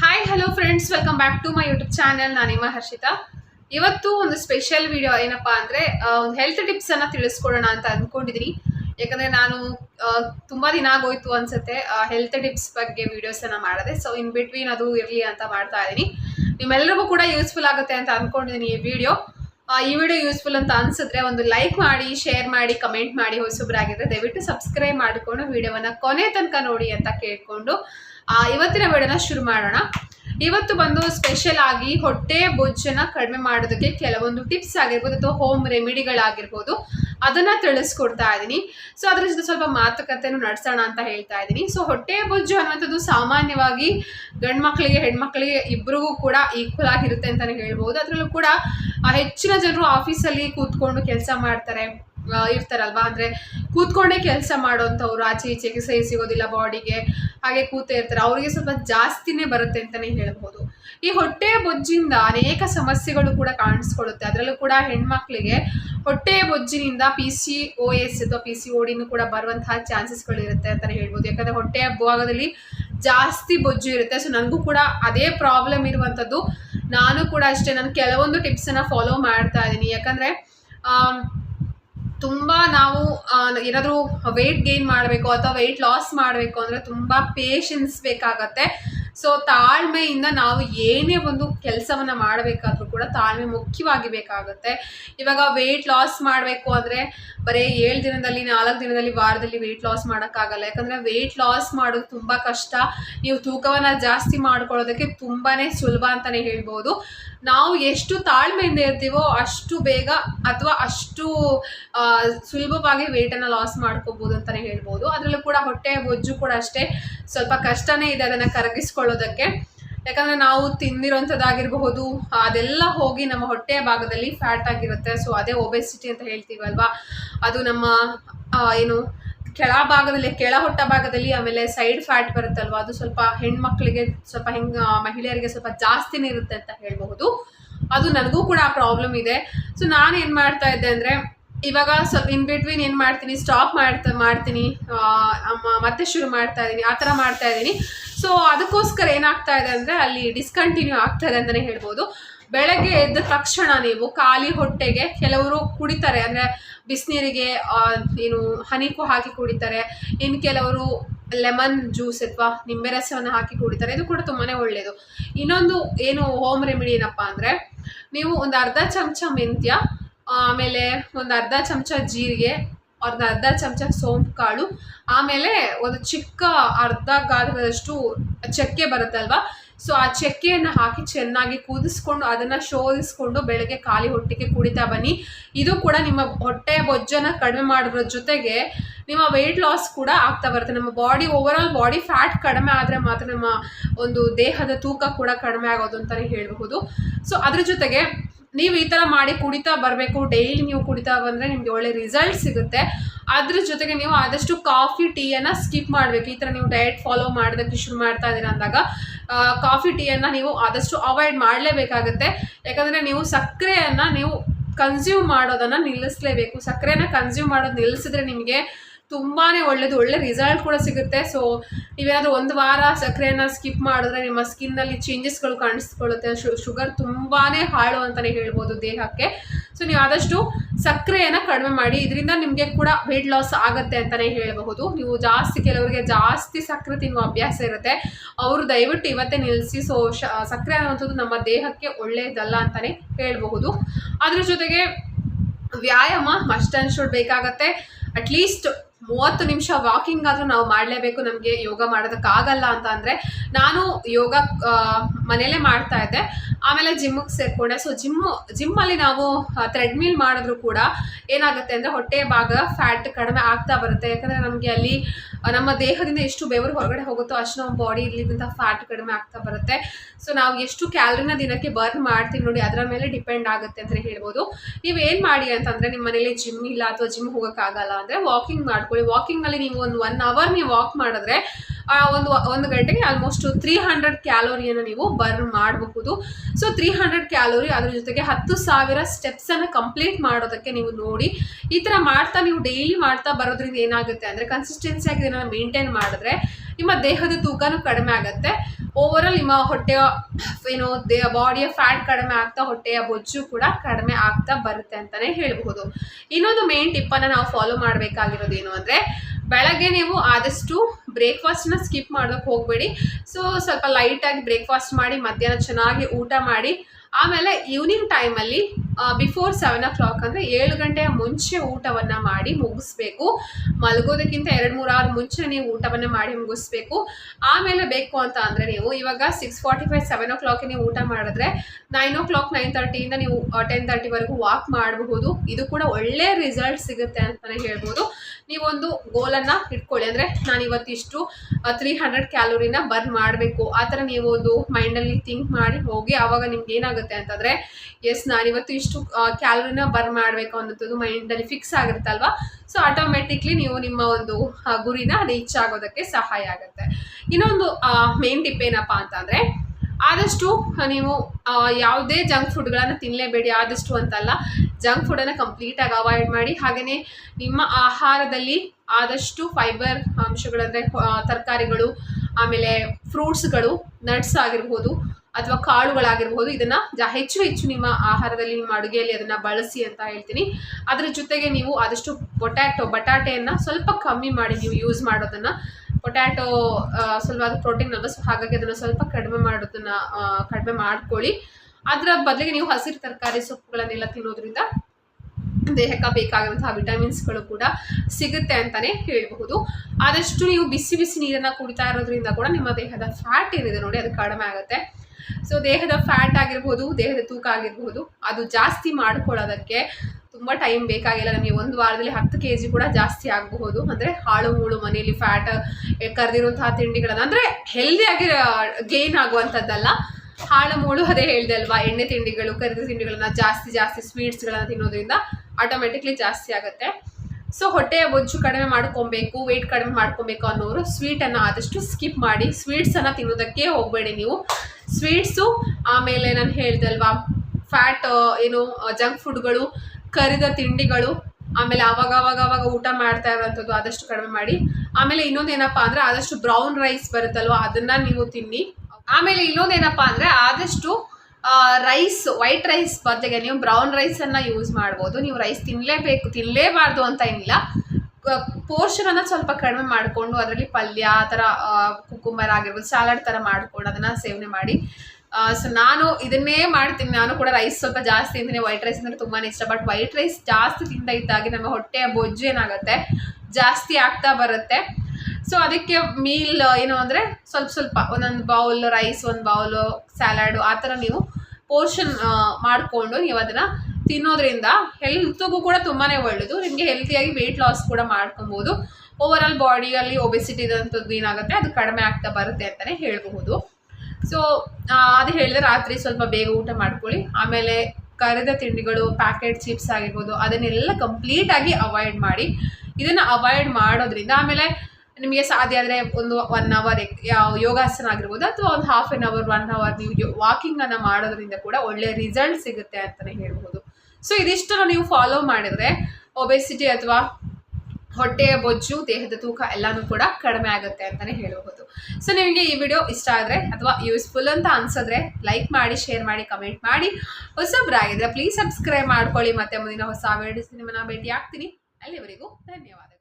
Hi hello friends welcome back to my YouTube channel ನಾನು ನಿಮ್ಮ ಹರ್ಷಿತಾ ಇವತ್ತು ಒಂದು ಸ್ಪೆಷಲ್ ವಿಡಿಯೋ ಏನಪ್ಪಾ ಅಂದರೆ ಒಂದು ಹೆಲ್ತ್ ಟಿಪ್ಸನ್ನು ತಿಳಿಸ್ಕೊಡೋಣ ಅಂತ ಅಂದ್ಕೊಂಡಿದ್ದೀನಿ ಯಾಕಂದರೆ ನಾನು ತುಂಬಾ ದಿನ ಆಗೋಯ್ತು ಅನ್ಸುತ್ತೆ ಹೆಲ್ತ್ ಟಿಪ್ಸ್ ಬಗ್ಗೆ ವೀಡಿಯೋಸನ್ನು ಮಾಡಿದೆ. ಸೊ ಇನ್ ಬಿಟ್ವೀನ್ ಅದು ಇರಲಿ ಅಂತ ಮಾಡ್ತಾ ಇದ್ದೀನಿ ನಿಮ್ಮೆಲ್ಲರಿಗೂ ಕೂಡ ಯೂಸ್ಫುಲ್ ಆಗುತ್ತೆ ಅಂತ ಅಂದ್ಕೊಂಡಿದ್ದೀನಿ ಈ ವಿಡಿಯೋ ಈ ವಿಡಿಯೋ ಯೂಸ್ಫುಲ್ ಅಂತ ಅನ್ಸಿದ್ರೆ ಒಂದು ಲೈಕ್ ಮಾಡಿ ಶೇರ್ ಮಾಡಿ ಕಮೆಂಟ್ ಮಾಡಿ ಹೊಸಬ್ರಾಗಿದ್ರೆ ದಯವಿಟ್ಟು ಸಬ್ಸ್ಕ್ರೈಬ್ ಮಾಡಿಕೊಂಡು ವಿಡಿಯೋವನ್ನ ಕೊನೆ ತನಕ ನೋಡಿ ಅಂತ ಕೇಳ್ಕೊಂಡು ಇವತ್ತಿನ ವಿಡಿಯೋನ ಶುರು ಮಾಡೋಣ. ಇವತ್ತು ಬಂದು ಸ್ಪೆಷಲ್ ಆಗಿ ಹೊಟ್ಟೆ ಬೊಜ್ಜನ್ನ ಕಡಿಮೆ ಮಾಡೋದಕ್ಕೆ ಕೆಲವೊಂದು ಟಿಪ್ಸ್ ಆಗಿರ್ಬೋದು ಅಥವಾ ಹೋಮ್ ರೆಮಿಡಿಗಳಾಗಿರ್ಬೋದು ಅದನ್ನ ತಿಳಿಸ್ಕೊಡ್ತಾ ಇದ್ದೀನಿ ಸೊ ಅದ್ರ ಜೊತೆ ಸ್ವಲ್ಪ ಮಾತುಕತೆನೂ ನಡೆಸೋಣ ಅಂತ ಹೇಳ್ತಾ ಇದ್ದೀನಿ ಸೊ ಹೊಟ್ಟೆ ಬೊಜ್ಜು ಅನ್ನುವಂಥದ್ದು ಸಾಮಾನ್ಯವಾಗಿ ಗಂಡು ಮಕ್ಕಳಿಗೆ ಹೆಣ್ಮಕ್ಳಿಗೆ ಇಬ್ಬರಿಗೂ ಕೂಡ ಈಕ್ವಲ್ ಆಗಿರುತ್ತೆ ಅಂತಲೇ ಹೇಳ್ಬೋದು. ಅದರಲ್ಲೂ ಕೂಡ ಹೆಚ್ಚಿನ ಜನರು ಆಫೀಸಲ್ಲಿ ಕೂತ್ಕೊಂಡು ಕೆಲಸ ಮಾಡ್ತಾರೆ. ಇರ್ತಾರಲ್ವಾ? ಅಂದರೆ ಕೂತ್ಕೊಂಡೇ ಕೆಲಸ ಮಾಡೋಂಥವ್ರು ಆಚೆ ಈಚೆಗೆ ಸಹಿ ಸಿಗೋದಿಲ್ಲ ಬಾಡಿಗೆ, ಹಾಗೆ ಕೂತೇ ಇರ್ತಾರೆ. ಅವರಿಗೆ ಸ್ವಲ್ಪ ಜಾಸ್ತಿನೇ ಬರುತ್ತೆ ಅಂತಲೇ ಹೇಳ್ಬೋದು ಈ ಹೊಟ್ಟೆ ಬೊಜ್ಜಿಂದ ಅನೇಕ ಸಮಸ್ಯೆಗಳು ಕೂಡ ಕಾಣಿಸ್ಕೊಳ್ಳುತ್ತೆ. ಅದರಲ್ಲೂ ಕೂಡ ಹೆಣ್ಮಕ್ಳಿಗೆ ಹೊಟ್ಟೆ ಬೊಜ್ಜಿನಿಂದ ಪಿ ಸಿ ಒ ಎಸ್ ಅಥವಾ ಪಿ ಸಿ ಓಡಿನೂ ಕೂಡ ಬರುವಂತಹ ಚಾನ್ಸಸ್ಗಳಿರುತ್ತೆ ಅಂತಲೇ ಹೇಳ್ಬೋದು ಯಾಕಂದರೆ ಹೊಟ್ಟೆಯ ಭಾಗದಲ್ಲಿ ಜಾಸ್ತಿ ಬೊಜ್ಜು ಇರುತ್ತೆ. ಸೊ ನನಗೂ ಕೂಡ ಅದೇ ಪ್ರಾಬ್ಲಮ್ ಇರುವಂಥದ್ದು. ನಾನು ಕೂಡ ಅಷ್ಟೇ. ನಾನು ಕೆಲವೊಂದು ಟಿಪ್ಸನ್ನು ಫಾಲೋ ಮಾಡ್ತಾ ಇದ್ದೀನಿ. ಯಾಕಂದರೆ ತುಂಬ ನಾವು ಏನಾದರೂ ವೆಯ್ಟ್ ಗೇನ್ ಮಾಡಬೇಕು ಅಥವಾ ವೆಯ್ಟ್ ಲಾಸ್ ಮಾಡಬೇಕು ಅಂದರೆ ತುಂಬ ಪೇಷನ್ಸ್ ಬೇಕಾಗತ್ತೆ. ಸೊ ತಾಳ್ಮೆಯಿಂದ ನಾವು ಏನೇ ಒಂದು ಕೆಲಸವನ್ನು ಮಾಡಬೇಕಾದ್ರೂ ಕೂಡ ತಾಳ್ಮೆ ಮುಖ್ಯವಾಗಿ ಬೇಕಾಗುತ್ತೆ. ಇವಾಗ ವೆಯ್ಟ್ ಲಾಸ್ ಮಾಡಬೇಕು ಅಂದರೆ ಬರೀ ಏಳು ದಿನದಲ್ಲಿ, ನಾಲ್ಕು ದಿನದಲ್ಲಿ, ವಾರದಲ್ಲಿ ವೆಯ್ಟ್ ಲಾಸ್ ಮಾಡೋಕ್ಕಾಗಲ್ಲ. ಯಾಕಂದರೆ ವೆಯ್ಟ್ ಲಾಸ್ ಮಾಡೋದು ತುಂಬ ಕಷ್ಟ. ನೀವು ತೂಕವನ್ನು ಜಾಸ್ತಿ ಮಾಡ್ಕೊಳ್ಳೋದಕ್ಕೆ ತುಂಬಾ ಸುಲಭ ಅಂತಲೇ ಹೇಳ್ಬೋದು. ನಾವು ಎಷ್ಟು ತಾಳ್ಮೆಯಿಂದ ಇರ್ತೀವೋ ಅಷ್ಟು ಬೇಗ ಅಥವಾ ಅಷ್ಟು ಸುಲಭವಾಗಿ ವೆಯ್ಟನ್ನು ಲಾಸ್ ಮಾಡ್ಕೋಬೋದು ಅಂತಲೇ ಹೇಳ್ಬೋದು. ಅದರಲ್ಲೂ ಕೂಡ ಹೊಟ್ಟೆ ಬೊಜ್ಜು ಕೂಡ ಅಷ್ಟೇ. ಸ್ವಲ್ಪ ಕಷ್ಟನೇ ಇದೆ ಅದನ್ನು ಕರಗಿಸ್ಕೊಳ್ಳೋದಕ್ಕೆ. ಯಾಕಂದರೆ ನಾವು ತಿಂದಿರೋಂಥದ್ದಾಗಿರಬಹುದು. ಅದೆಲ್ಲ ಹೋಗಿ ನಮ್ಮ ಹೊಟ್ಟೆಯ ಭಾಗದಲ್ಲಿ ಫ್ಯಾಟ್ ಆಗಿರುತ್ತೆ. ಸೊ ಅದೇ ಒಬೆಸಿಟಿ ಅಂತ ಹೇಳ್ತೀವಲ್ವಾ? ಅದು ನಮ್ಮ ಏನು ಕೆಳ ಭಾಗದಲ್ಲಿ ಕೆಳ ಹೊಟ್ಟ ಭಾಗದಲ್ಲಿ ಆಮೇಲೆ ಸೈಡ್ ಫ್ಯಾಟ್ ಬರುತ್ತಲ್ವ, ಅದು ಸ್ವಲ್ಪ ಹೆಣ್ಮಕ್ಳಿಗೆ ಸ್ವಲ್ಪ ಹೆಂಗ ಮಹಿಳೆಯರಿಗೆ ಸ್ವಲ್ಪ ಜಾಸ್ತಿನೇ ಇರುತ್ತೆ ಅಂತ ಹೇಳ್ಬಹುದು. ಅದು ನನಗೂ ಕೂಡ ಆ ಪ್ರಾಬ್ಲಮ್ ಇದೆ. ಸೊ ನಾನು ಏನು ಮಾಡ್ತಾ ಇದ್ದೆ ಅಂದರೆ, ಇವಾಗ ಸ್ವಲ್ಪ ಇನ್ ಬಿಟ್ವೀನ್ ಏನು ಮಾಡ್ತೀನಿ ಸ್ಟಾಪ್ ಮಾಡ್ತಾ, ಮಾಡ್ತೀನಿ ಮತ್ತೆ ಶುರು ಮಾಡ್ತಾ ಇದ್ದೀನಿ ಆ ಥರ ಮಾಡ್ತಾ ಇದ್ದೀನಿ ಸೊ ಅದಕ್ಕೋಸ್ಕರ ಏನಾಗ್ತಾ ಇದೆ ಅಂದರೆ, ಅಲ್ಲಿ ಡಿಸ್ಕಂಟಿನ್ಯೂ ಆಗ್ತಾ ಇದೆ ಅಂತಲೇ ಹೇಳ್ಬೋದು ಬೆಳಗ್ಗೆ ಎದ್ದ ತಕ್ಷಣ ನೀವು ಖಾಲಿ ಹೊಟ್ಟೆಗೆ ಕೆಲವರು ಕುಡಿತಾರೆ, ಅಂದರೆ ಬಿಸಿನೀರಿಗೆ ಏನು ಹನಿಕು ಹಾಕಿ ಕುಡಿತಾರೆ ಇನ್ನು ಕೆಲವರು ಲೆಮನ್ ಜ್ಯೂಸ್ ಅಥವಾ ನಿಂಬೆ ರಸವನ್ನು ಹಾಕಿ ಕುಡಿತಾರೆ, ಇದು ಕೂಡ ತುಂಬಾ ಒಳ್ಳೆಯದು ಇನ್ನೊಂದು ಏನು ಹೋಮ್ ರೆಮಿಡಿ ಏನಪ್ಪ ಅಂದರೆ, ನೀವು ಒಂದು ಅರ್ಧ ಚಮಚ ಮೆಂತ್ಯ, ಆಮೇಲೆ ಒಂದು ಅರ್ಧ ಚಮಚ ಜೀರಿಗೆ ಒಂದು ಅರ್ಧ ಚಮಚ ಸೋಂಪು ಕಾಳು, ಆಮೇಲೆ ಒಂದು ಚಿಕ್ಕ ಅರ್ಧ ಗಾತ್ರದಷ್ಟು ಚಕ್ಕೆ ಬರುತ್ತಲ್ವಾ ಸೊ ಆ ಚಕ್ಕೆಯನ್ನು ಹಾಕಿ ಚೆನ್ನಾಗಿ ಕುದಿಸ್ಕೊಂಡು ಅದನ್ನು ಶೋಧಿಸ್ಕೊಂಡು ಬೆಳಗ್ಗೆ ಖಾಲಿ ಹೊಟ್ಟೆಗೆ ಕುಡಿತಾ ಬನ್ನಿ. ಇದು ಕೂಡ ನಿಮ್ಮ ಹೊಟ್ಟೆ ಬೊಜ್ಜನ ಕಡಿಮೆ ಮಾಡೋದ್ರ ಜೊತೆಗೆ ನಿಮ್ಮ ವೆಯ್ಟ್ ಲಾಸ್ ಕೂಡ ಆಗ್ತಾ ಬರುತ್ತೆ. ನಮ್ಮ ಬಾಡಿ ಓವರಾಲ್ ಬಾಡಿ ಫ್ಯಾಟ್ ಕಡಿಮೆ ಆದರೆ ಮಾತ್ರ ನಮ್ಮ ಒಂದು ದೇಹದ ತೂಕ ಕೂಡ ಕಡಿಮೆ ಆಗೋದು ಅಂತಲೇ ಹೇಳಬಹುದು. ಸೊ ಅದ್ರ ಜೊತೆಗೆ ನೀವು ಈ ಥರ ಮಾಡಿ ಕುಡಿತಾ ಬರಬೇಕು ಡೈಲಿ ನೀವು ಕುಡಿತಾ ಬಂದರೆ ನಿಮಗೆ ಒಳ್ಳೆ ರಿಸಲ್ಟ್ ಸಿಗುತ್ತೆ. ಅದ್ರ ಜೊತೆಗೆ ನೀವು ಆದಷ್ಟು ಕಾಫಿ ಟೀಯನ್ನು ಸ್ಕಿಪ್ ಮಾಡಬೇಕು. ಈ ಥರ ನೀವು ಡಯಟ್ ಫಾಲೋ ಮಾಡೋದಕ್ಕೆ ಶುರು ಮಾಡ್ತಾ ಇದ್ದೀರ ಅಂದಾಗ ಕಾಫಿ ಟೀಯನ್ನು ನೀವು ಆದಷ್ಟು ಅವಾಯ್ಡ್ ಮಾಡಲೇಬೇಕಾಗುತ್ತೆ. ಯಾಕಂದರೆ ನೀವು ಸಕ್ಕರೆಯನ್ನು ನೀವು ಕನ್ಸ್ಯೂಮ್ ಮಾಡೋದನ್ನು ನಿಲ್ಲಿಸಲೇಬೇಕು. ಸಕ್ಕರೆನ ಕನ್ಸ್ಯೂಮ್ ಮಾಡೋದು ನಿಲ್ಲಿಸಿದ್ರೆ ನಿಮಗೆ ತುಂಬಾ ಒಳ್ಳೆಯದು ಒಳ್ಳೆ ರಿಸಲ್ಟ್ ಕೂಡ ಸಿಗುತ್ತೆ. ಸೊ ನೀವೇನಾದರೂ ಒಂದು ವಾರ ಸಕ್ಕರೆಯನ್ನು ಸ್ಕಿಪ್ ಮಾಡಿದ್ರೆ ನಿಮ್ಮ ಸ್ಕಿನ್ನಲ್ಲಿ ಚೇಂಜಸ್ಗಳು ಕಾಣಿಸ್ಕೊಳ್ಳುತ್ತೆ. ಶು ಶುಗರ್ ತುಂಬಾ ಹಾಳು ಅಂತಲೇ ಹೇಳ್ಬೋದು ದೇಹಕ್ಕೆ. ಸೊ ನೀವು ಆದಷ್ಟು ಸಕ್ಕರೆಯನ್ನು ಕಡಿಮೆ ಮಾಡಿ, ಇದರಿಂದ ನಿಮಗೆ ಕೂಡ ವೆಯ್ಟ್ ಲಾಸ್ ಆಗುತ್ತೆ ಅಂತಲೇ ಹೇಳಬಹುದು. ನೀವು ಜಾಸ್ತಿ ಕೆಲವರಿಗೆ ಜಾಸ್ತಿ ಸಕ್ಕರೆ ತಿನ್ನುವ ಅಭ್ಯಾಸ ಇರುತ್ತೆ. ಅವರು ದಯವಿಟ್ಟು ಇವತ್ತೇ ನಿಲ್ಲಿಸಿ ಸೊ ಸಕ್ಕರೆ ಅನ್ನುವಂಥದ್ದು ನಮ್ಮ ದೇಹಕ್ಕೆ ಒಳ್ಳೆಯದಲ್ಲ ಅಂತಲೇ ಹೇಳಬಹುದು. ಅದ್ರ ಜೊತೆಗೆ ವ್ಯಾಯಾಮ ಮಸ್ಟ್ ಆ್ಯಂಡ್ ಶುಡ್ ಬೇಕಾಗತ್ತೆ. ಅಟ್ಲೀಸ್ಟ್ ಮೂವತ್ತು ನಿಮಿಷ ವಾಕಿಂಗ್ ಆದರೂ ನಾವು ಮಾಡಲೇಬೇಕು, ನಮಗೆ ಯೋಗ ಮಾಡೋದಕ್ಕಾಗಲ್ಲ ಅಂತ ಅಂದರೆ ನಾನು ಯೋಗ ಮನೆಯಲ್ಲೇ ಮಾಡ್ತಾ ಇದ್ದೆ. ಆಮೇಲೆ ಜಿಮ್ಮಿಗೆ ಸೇರಿಕೊಂಡೆ. ಸೊ ಜಿಮ್ ಜಿಮ್ಮಲ್ಲಿ ನಾವು ಥ್ರೆಡ್ಮಿಲ್ ಮಾಡಿದ್ರು ಕೂಡ ಏನಾಗುತ್ತೆ ಅಂದರೆ ಹೊಟ್ಟೆ ಭಾಗ ಫ್ಯಾಟ್ ಕಡಿಮೆ ಆಗ್ತಾ ಬರುತ್ತೆ. ಯಾಕಂದರೆ ನಮಗೆ ಅಲ್ಲಿ ನಮ್ಮ ದೇಹದಿಂದ ಎಷ್ಟು ಬೆವರು ಹೊರಗಡೆ ಹೋಗುತ್ತೋ ಅಷ್ಟು ನಮ್ಮ ಬಾಡಿ ಇಲ್ಲಿದ್ದಂಥ ಫ್ಯಾಟ್ ಕಡಿಮೆ ಆಗ್ತಾ ಬರುತ್ತೆ. ಸೊ ನಾವು ಎಷ್ಟು ಕ್ಯಾಲರಿನ ದಿನಕ್ಕೆ ಬರ್ನ್ ಮಾಡ್ತೀವಿ ನೋಡಿ, ಅದರ ಮೇಲೆ ಡಿಪೆಂಡ್ ಆಗುತ್ತೆ ಅಂತ ಹೇಳ್ಬೋದು. ನೀವು ಏನು ಮಾಡಿ ಅಂತಂದರೆ ನಿಮ್ಮ ಮನೇಲಿ ಜಿಮ್ ಇಲ್ಲ ಅಥವಾ ಜಿಮ್ ಹೋಗೋಕ್ಕಾಗಲ್ಲ ಅಂದರೆ ವಾಕಿಂಗ್ ಮಾಡ್ಕೊಳ್ಳಿ. ವಾಕಿಂಗಲ್ಲಿ ನೀವು ಒಂದು ಒನ್ ಅವರ್ ನೀವು ವಾಕ್ ಮಾಡಿದ್ರೆ ಒಂದು ಒಂದು ಗಂಟೆಗೆ ಆಲ್ಮೋಸ್ಟ್ ತ್ರೀ ಹಂಡ್ರೆಡ್ ಕ್ಯಾಲೋರಿಯನ್ನು ನೀವು ಬರ್ನ್ ಮಾಡಬಹುದು. ಸೊ ತ್ರೀ ಹಂಡ್ರೆಡ್ ಕ್ಯಾಲೋರಿ ಅದ್ರ ಜೊತೆಗೆ ಹತ್ತು ಸಾವಿರ ಸ್ಟೆಪ್ಸನ್ನು ಕಂಪ್ಲೀಟ್ ಮಾಡೋದಕ್ಕೆ ನೀವು ನೋಡಿ, ಈ ಥರ ಮಾಡ್ತಾ ನೀವು ಡೈಲಿ ಮಾಡ್ತಾ ಬರೋದ್ರಿಂದ ಏನಾಗುತ್ತೆ ಅಂದರೆ ಕನ್ಸಿಸ್ಟೆನ್ಸಿಯಾಗಿ ಇದನ್ನು ಮೇಂಟೈನ್ ಮಾಡಿದ್ರೆ ನಿಮ್ಮ ದೇಹದ ತೂಕನೂ ಕಡಿಮೆ ಆಗುತ್ತೆ. ಓವರಾಲ್ ನಿಮ್ಮ ಹೊಟ್ಟೆಯ ಏನು, ದೇ ಬಾಡಿಯ ಫ್ಯಾಟ್ ಕಡಿಮೆ ಆಗ್ತಾ, ಹೊಟ್ಟೆಯ ಬೊಜ್ಜು ಕೂಡ ಕಡಿಮೆ ಆಗ್ತಾ ಬರುತ್ತೆ ಅಂತಲೇ ಹೇಳಬಹುದು. ಇನ್ನೊಂದು ಮೇನ್ ಟಿಪ್ಪನ್ನು ನಾವು ಫಾಲೋ ಮಾಡಬೇಕಾಗಿರೋದು ಏನು ಅಂದರೆ, ಬೆಳಗ್ಗೆ ನೀವು ಆದಷ್ಟು ಬ್ರೇಕ್ಫಾಸ್ಟ್ನ ಸ್ಕಿಪ್ ಮಾಡೋಕ್ಕೆ ಹೋಗಬೇಡಿ. ಸೊ ಸ್ವಲ್ಪ ಲೈಟಾಗಿ ಬ್ರೇಕ್ಫಾಸ್ಟ್ ಮಾಡಿ, ಮಧ್ಯಾಹ್ನ ಚೆನ್ನಾಗಿ ಊಟ ಮಾಡಿ ಆಮೇಲೆ ಈವ್ನಿಂಗ್ ಟೈಮಲ್ಲಿ ಬಿಫೋರ್ ಸೆವೆನ್ ಓ ಕ್ಲಾಕ್ ಅಂದರೆ ಏಳು ಗಂಟೆಯ ಮುಂಚೆ ಊಟವನ್ನು ಮಾಡಿ ಮುಗಿಸ್ಬೇಕು. ಮಲಗೋದಕ್ಕಿಂತ ಎರಡು ಮೂರು ಅವರ್ ಮುಂಚೆ ನೀವು ಊಟವನ್ನು ಮಾಡಿ ಮುಗಿಸ್ಬೇಕು. ಆಮೇಲೆ ಬೇಕು ಅಂತ ಅಂದರೆ ನೀವು ಇವಾಗ ಸಿಕ್ಸ್ ಫಾರ್ಟಿ ಫೈವ್ ಸೆವೆನ್ ಓ ಕ್ಲಾಕ್ಗೆ ನೀವು ಊಟ ಮಾಡಿದ್ರೆ ನೈನ್ ಓ ಕ್ಲಾಕ್ ನೈನ್ ತರ್ಟಿಯಿಂದ ನೀವು ಟೆನ್ ತರ್ಟಿವರೆಗೂ ವಾಕ್ ಮಾಡಬಹುದು. ಇದು ಕೂಡ ಒಳ್ಳೆ ರಿಸಲ್ಟ್ ಸಿಗುತ್ತೆ ಅಂತಲೇ ಹೇಳ್ಬೋದು. ನೀವೊಂದು ಗೋಲನ್ನು ಇಟ್ಕೊಳ್ಳಿ. ಅಂದರೆ ನಾನು ಇವತ್ತಿಷ್ಟು ತ್ರೀ ಹಂಡ್ರೆಡ್ ಕ್ಯಾಲೋರಿನ ಬರ್ನ್ ಮಾಡಬೇಕು. ಆ ಥರ ನೀವು ಒಂದು ಮೈಂಡಲ್ಲಿ ಥಿಂಕ್ ಮಾಡಿ ಹೋಗಿ ಆವಾಗ ನಿಮ್ಗೆ ಏನಾಗುತ್ತೆ? ಅಂತಂದರೆ ಎಸ್ ನಾನಿವತ್ತು ಇಷ್ಟು ಕ್ಯಾಲರಿನ ಬರ್ನ್ ಮಾಡಬೇಕು ಅನ್ನೋದು ಮೈಂಡಲ್ಲಿ ಫಿಕ್ಸ್ ಆಗಿರುತ್ತಲ್ವಾ? ಸೊ ಆಟೋಮೆಟಿಕ್ಲಿ ನೀವು ನಿಮ್ಮ ಒಂದು ಗುರಿನ ರೀಚ್ ಆಗೋದಕ್ಕೆ ಸಹಾಯ ಆಗುತ್ತೆ. ಇನ್ನೊಂದು ಮೇನ್ ಟಿಪ್ ಏನಪ್ಪ ಅಂತಂದರೆ, ಆದಷ್ಟು ನೀವು ಯಾವುದೇ ಜಂಕ್ ಫುಡ್ಗಳನ್ನು ತಿನ್ನಲೇಬೇಡಿ ಆದಷ್ಟು ಅಂತಲ್ಲ ಜಂಕ್ ಫುಡನ್ನು ಕಂಪ್ಲೀಟಾಗಿ ಅವಾಯ್ಡ್ ಮಾಡಿ. ಹಾಗೆಯೇ ನಿಮ್ಮ ಆಹಾರದಲ್ಲಿ ಆದಷ್ಟು ಫೈಬರ್ ಅಂಶಗಳಂದರೆ ತರಕಾರಿಗಳು, ಆಮೇಲೆ ಫ್ರೂಟ್ಸ್ಗಳು ನಟ್ಸ್ ಆಗಿರ್ಬೋದು ಅಥವಾ ಕಾಳುಗಳಾಗಿರ್ಬೋದು ಇದನ್ನ ಹೆಚ್ಚು ಹೆಚ್ಚು ನಿಮ್ಮ ಆಹಾರದಲ್ಲಿ, ನಿಮ್ಮ ಅಡುಗೆಯಲ್ಲಿ ಅದನ್ನ ಬಳಸಿ ಅಂತ ಹೇಳ್ತೀನಿ. ಅದ್ರ ಜೊತೆಗೆ ನೀವು ಆದಷ್ಟು ಪೊಟ್ಯಾಟೊ, ಬಟಾಟೆಯನ್ನು ಸ್ವಲ್ಪ ಕಮ್ಮಿ ಮಾಡಿ ನೀವು ಯೂಸ್ ಮಾಡೋದನ್ನ. ಪೊಟ್ಯಾಟೊ ಸ್ವಲ್ಪ ಅದು ಪ್ರೋಟೀನ್ ಅಲ್ವಾ ಸೊ ಹಾಗಾಗಿ ಅದನ್ನು ಸ್ವಲ್ಪ ಕಡಿಮೆ ಮಾಡೋದನ್ನ ಕಡಿಮೆ ಮಾಡ್ಕೊಳ್ಳಿ. ಅದರ ಬದಲಿಗೆ ನೀವು ಹಸಿರು ತರಕಾರಿ ಸೊಪ್ಪುಗಳನ್ನೆಲ್ಲ ತಿನ್ನೋದ್ರಿಂದ ದೇಹಕ್ಕೆ ಬೇಕಾಗಿರುವಂತಹ ವಿಟಮಿನ್ಸ್ಗಳು ಕೂಡ ಸಿಗುತ್ತೆ ಅಂತಲೇ ಹೇಳಬಹುದು. ಆದಷ್ಟು ನೀವು ಬಿಸಿ ಬಿಸಿ ನೀರನ್ನು ಕುಡಿತಾ ಇರೋದ್ರಿಂದ ಕೂಡ ನಿಮ್ಮ ದೇಹದ ಫ್ಯಾಟ್ ಏನಿದೆ ನೋಡಿ ಅದು ಕಡಿಮೆ ಆಗುತ್ತೆ. ಸೊ ದೇಹದ ಫ್ಯಾಟ್ ಆಗಿರ್ಬೋದು, ದೇಹದ ತೂಕ ಆಗಿರಬಹುದು ಅದು ಜಾಸ್ತಿ ಮಾಡ್ಕೊಳ್ಳೋದಕ್ಕೆ ತುಂಬ ಟೈಮ್ ಬೇಕಾಗಿಲ್ಲ. ನಮಗೆ ಒಂದು ವಾರದಲ್ಲಿ ಹತ್ತು ಕೆ ಜಿ ಕೂಡ ಜಾಸ್ತಿ ಆಗಬಹುದು. ಅಂದರೆ ಹಾಳು, ಮೂಳು ಮನೆಯಲ್ಲಿ ಫ್ಯಾಟ್ ಕರೆದಿರುವಂತಹ ತಿಂಡಿಗಳನ್ನು, ಅಂದರೆ ಹೆಲ್ದಿಯಾಗಿ ಗೇನ್ ಆಗುವಂಥದ್ದಲ್ಲ. ಹಾಳು, ಮೂಳು ಅದೇ ಹೇಳ್ದೆ ಅಲ್ವಾ? ಎಣ್ಣೆ ತಿಂಡಿಗಳು, ಕರಿದ ತಿಂಡಿಗಳನ್ನ ಜಾಸ್ತಿ ಜಾಸ್ತಿ ಸ್ವೀಟ್ಸ್ಗಳನ್ನು ತಿನ್ನೋದ್ರಿಂದ ಆಟೋಮೆಟಿಕ್ಲಿ ಜಾಸ್ತಿ ಆಗುತ್ತೆ. ಸೊ ಹೊಟ್ಟೆಯ ಬೊಜ್ಜು ಕಡಿಮೆ ಮಾಡ್ಕೊಬೇಕು ವೆಯ್ಟ್ ಕಡಿಮೆ ಮಾಡ್ಕೊಬೇಕು ಅನ್ನೋರು ಸ್ವೀಟನ್ನು ಆದಷ್ಟು ಸ್ಕಿಪ್ ಮಾಡಿ ಸ್ವೀಟ್ಸನ್ನು ತಿನ್ನೋದಕ್ಕೆ ಹೋಗಬೇಡಿ ನೀವು. ಸ್ವೀಟ್ಸು ಆಮೇಲೆ ನಾನು ಹೇಳ್ದಲ್ವಾ ಫ್ಯಾಟ್ ಏನು ಜಂಕ್ ಫುಡ್ಗಳು ಕರಿದ ತಿಂಡಿಗಳು, ಆಮೇಲೆ ಅವಾಗ ಅವಾಗ ಅವಾಗ ಊಟ ಮಾಡ್ತಾ ಇರೋವಂಥದ್ದು ಆದಷ್ಟು ಕಡಿಮೆ ಮಾಡಿ. ಆಮೇಲೆ ಇನ್ನೊಂದು ಏನಪ್ಪಾ ಅಂದರೆ ಆದಷ್ಟು ಬ್ರೌನ್ ರೈಸ್ ಬರುತ್ತಲ್ವ, ಅದನ್ನು ನೀವು ತಿನ್ನಿ. ಆಮೇಲೆ ಇನ್ನೊಂದು ಏನಪ್ಪಾ ಅಂದರೆ ಆದಷ್ಟು ರೈಸ್ ವೈಟ್ ರೈಸ್ ಬದಲಿಗೆ ನೀವು ಬ್ರೌನ್ ರೈಸನ್ನು ಯೂಸ್ ಮಾಡ್ಬೋದು. ನೀವು ರೈಸ್ ತಿನ್ನಲೇಬೇಕು ತಿನ್ನಲೇಬಾರ್ದು ಅಂತ ಏನಿಲ್ಲ. ಪೋರ್ಷನನ್ನು ಸ್ವಲ್ಪ ಕಡಿಮೆ ಮಾಡಿಕೊಂಡು ಅದರಲ್ಲಿ ಪಲ್ಯ, ಆ ಥರ ಕುಕ್ಕುಂಬರ್ ಆಗಿರ್ಬೋದು ಸ್ಯಾಲಡ್ ಥರ ಮಾಡ್ಕೊಂಡು ಅದನ್ನು ಸೇವನೆ ಮಾಡಿ. ಸೊ ನಾನು ಇದನ್ನೇ ಮಾಡ್ತೀನಿ. ನಾನು ಕೂಡ ರೈಸ್ ಸ್ವಲ್ಪ ಜಾಸ್ತಿ ತಿಂತೀನಿ. ವೈಟ್ ರೈಸ್ ಅಂದರೆ ತುಂಬಾ ಇಷ್ಟ. ಬಟ್ ವೈಟ್ ರೈಸ್ ಜಾಸ್ತಿ ತಿಂದ ಇದ್ದಾಗೆ ನಮ್ಮ ಹೊಟ್ಟೆಯ ಬೊಜ್ಜು ಏನಾಗುತ್ತೆ? ಜಾಸ್ತಿ ಆಗ್ತಾ ಬರುತ್ತೆ. ಸೊ ಅದಕ್ಕೆ ಮೀಲ್ ಏನು ಅಂದರೆ ಸ್ವಲ್ಪ ಸ್ವಲ್ಪ ಒಂದೊಂದು ಬೌಲ್ ರೈಸ್ ಒಂದು ಬೌಲು ಸ್ಯಾಲಾಡು ಆ ಥರ ನೀವು ಪೋರ್ಷನ್ ಮಾಡಿಕೊಂಡು ನೀವು ಅದನ್ನು ತಿನ್ನೋದ್ರಿಂದ ಹೆಲ್ತ್ಗೂ ಕೂಡ ತುಂಬಾ ಒಳ್ಳೆಯದು ನಿಮಗೆ ಹೆಲ್ತಿಯಾಗಿ ವೆಯ್ಟ್ ಲಾಸ್ ಕೂಡ ಮಾಡ್ಕೊಬೋದು. ಓವರ್ ಆಲ್ ಬಾಡಿಯಲ್ಲಿ ಒಬೆಸಿಟಿ ಇದಂಥದ್ದು ಏನಾಗುತ್ತೆ, ಅದು ಕಡಿಮೆ ಆಗ್ತಾ ಬರುತ್ತೆ ಅಂತಲೇ ಹೇಳಬಹುದು. ಸೊ ಅದು ಹೇಳಿದ್ರೆ ರಾತ್ರಿ ಸ್ವಲ್ಪ ಬೇಗ ಊಟ ಮಾಡ್ಕೊಳ್ಳಿ. ಆಮೇಲೆ ಕರಿದ ತಿಂಡಿಗಳು ಪ್ಯಾಕೆಟ್ ಚಿಪ್ಸ್ ಆಗಿರ್ಬೋದು, ಅದನ್ನೆಲ್ಲ ಕಂಪ್ಲೀಟಾಗಿ ಅವಾಯ್ಡ್ ಮಾಡಿ. ಇದನ್ನು ಅವಾಯ್ಡ್ ಮಾಡೋದ್ರಿಂದ ಆಮೇಲೆ ನಿಮಗೆ ಸಾಧ್ಯ ಆದರೆ ಒಂದು ಒನ್ ಅವರ್ ಯೋಗಾಸನ ಆಗಿರ್ಬೋದು, ಅಥವಾ ಒಂದು half an hour one hour ನೀವು ವಾಕಿಂಗನ್ನು ಮಾಡೋದ್ರಿಂದ ಕೂಡ ಒಳ್ಳೆಯ ರಿಸಲ್ಟ್ ಸಿಗುತ್ತೆ ಅಂತಲೇ ಹೇಳ್ಬೋದು ಸೊ ಇದಿಷ್ಟನ್ನು ನೀವು ಫಾಲೋ ಮಾಡಿದರೆ ಒಬೆಸಿಟಿ ಅಥವಾ ಹೊಟ್ಟೆಯ ಬೊಜ್ಜು, ದೇಹದ ತೂಕ ಎಲ್ಲನೂ ಕೂಡ ಕಡಿಮೆ ಆಗುತ್ತೆ ಅಂತಲೇ ಹೇಳಬಹುದು. ಸೊ ನಿಮಗೆ ಈ ವಿಡಿಯೋ ಇಷ್ಟ ಆದರೆ ಅಥವಾ ಯೂಸ್ಫುಲ್ ಅಂತ ಅನ್ಸಿದ್ರೆ ಲೈಕ್ ಮಾಡಿ ಶೇರ್ ಮಾಡಿ ಕಮೆಂಟ್ ಮಾಡಿ. ಹೊಸಬ್ರಾಗಿದ್ರೆ ಪ್ಲೀಸ್ ಸಬ್ಸ್ಕ್ರೈಬ್ ಮಾಡ್ಕೊಳ್ಳಿ. ಮತ್ತೆ ಮುಂದಿನ ಹೊಸ ವಿಡಿಯೋಸ್ ಸಿನಿಮಾನ ಭೇಟಿ ಆಗ್ತೀನಿ ಅಲ್ಲಿವರೆಗೂ ಧನ್ಯವಾದಗಳು.